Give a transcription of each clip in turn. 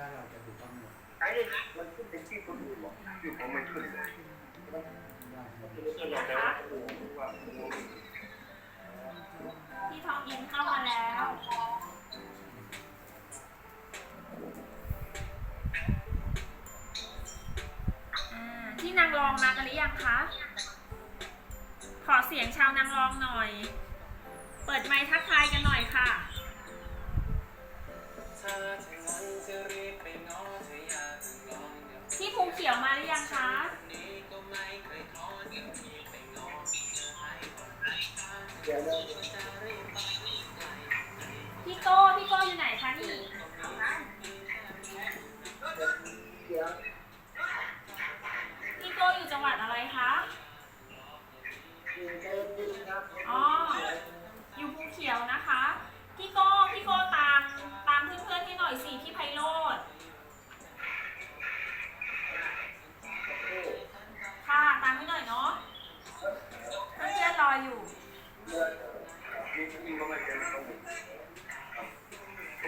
ถ้าเราจะถูกต้องหมดไอ้มันขึ้นเป็นที่คนอื่นบอกที่ผมไม่ขึ้นเลยพี่ทองอินเข้ามาแล้วที่นางรองมากันหรือยังคะ ขอเสียงชาวนางรองหน่อย เปิดไมค์ทัก พี่โก้พี่โก้อยู่ไหนคะนี่พี่โก้อยู่จังหวัดอะไรคะอ๋ออยู่ภูเขียวนะคะ พี่โก้พี่โก้ตามตามเพื่อนๆให้หน่อยสิพี่ไพโร งยิงก็ไม่เ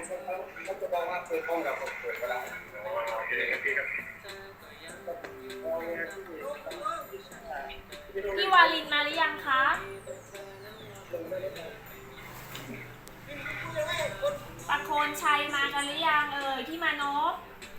ป็นเขาเขาจะบอกว่าเปิดห้องกับเปิดเวลาโอเคโอเคครับพี่วาลินมาหรือยังคะประโคนชัยมากันหรือยังเอ่ยพี่มานพ